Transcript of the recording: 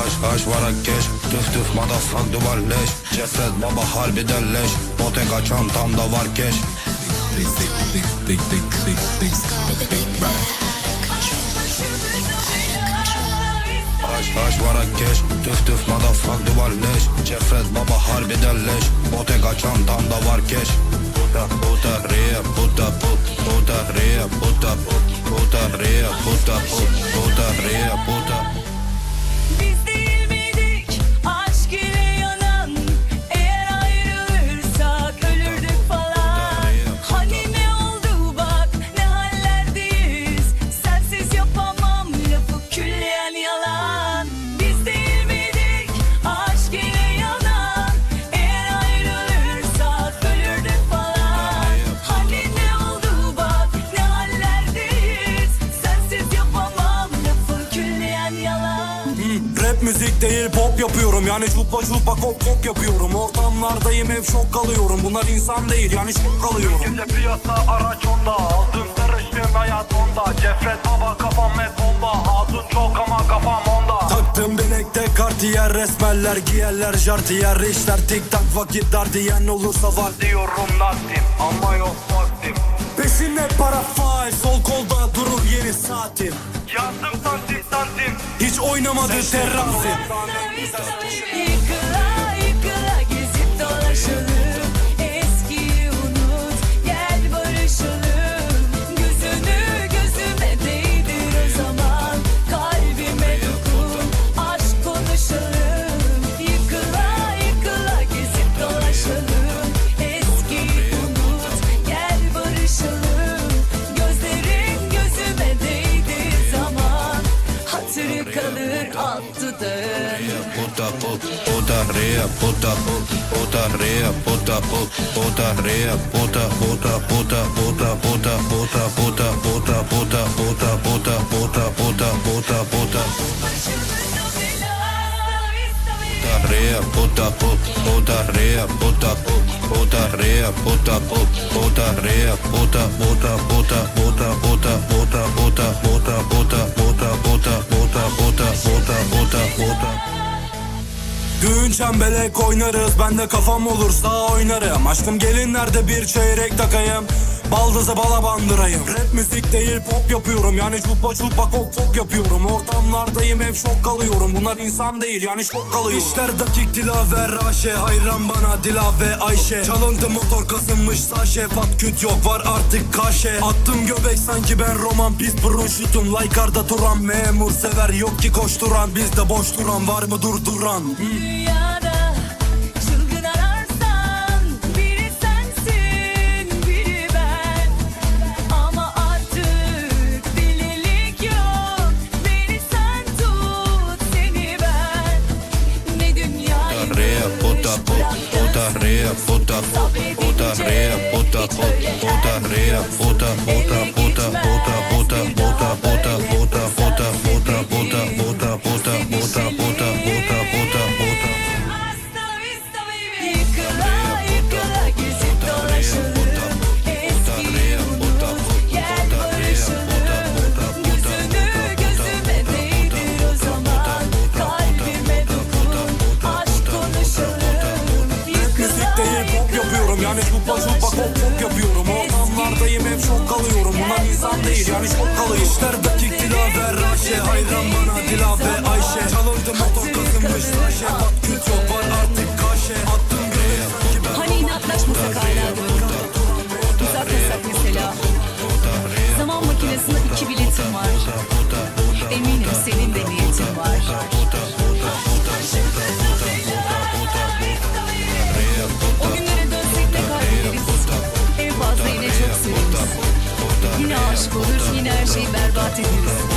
Haş haş varak keş. Tüf tüf motherfuck duvar leş. Ceset baba harbiden leş Botek açan tam da var keş. Haş haş varak keş. Tüf tüf motherfuck duvar leş. Cefret baba harbiden leş Botek açan tam da var keş. Puta puta ria puta put. Puta ria puta put. Puta ria puta put. Puta ria puta Biz de müzik değil pop yapıyorum. Yani çupa çupa kop kop yapıyorum. Ortamlardayım hep şok kalıyorum. Bunlar insan değil yani şok kalıyorum. Gece piyasa araç onda Altın sarışın hayat onda. Cefret baba kafam hep bomba Hatun çok ama kafam onda. Taktım bilekte kartiyer resmeller giyerler jartiyer. İşler tik tak vakit dar diyen olursa var. Diyorum nakdim ama yok vaktim. Peşinde para faal sol kolda durur yeni saatim Chuj në modë të rrasit puta put, puta ria, puta put, puta ria, puta put, puta ria, puta, puta, puta, puta, puta, puta, puta, puta, puta, puta, puta, puta, puta, puta, puta. Puta ria, puta put, puta ria, puta put, puta ria, puta put, puta ria, puta, puta, puta, puta, puta, puta, puta, puta, puta, puta, Düğün çembelek oynarız Ben de kafam olursa oynarım. Aşkım gelinlerde bir çeyrek takayım Baldızı bala bandırayım. Rap müzik değil pop yapıyorum. Yani çupa çupa kok kok yapıyorum. Ortamlardayım hep şok kalıyorum. Bunlar insan değil yani şok kalıyorum. İşler dakik dilaver Raşe. Hayran bana Dila ve Ayşe. Çalıntı motor kasınmış sağ şefat küt yok var artık kaşe. Attım göbek sanki ben roman pis brunşutum Laykarda turan memur sever yok ki koşturan. Bizde boş duran var mı durduran? Dünyada Butter, Rehe, Butter, Butter, Rehe, Butter, Butter, Rehe, Butter, Butter, Butter, Butter, Butter, Butter, Butter. yapıyorum. Yani çupa çupa kok kok yapıyorum. Ortamlardayım hep çok kalıyorum. Buna insan değil yani çok kalıyor İşler dakik dilave Raşe. Hayran bana dilave Ayşe. Çalındı motor kazınmış Raşe. Bak küt yok var artık kaşe. Attım göğe Hani inatlaşmasak hala Uzatmasak mesela. Zaman makinesinde iki biletim var. her şeyi berbat ederiz.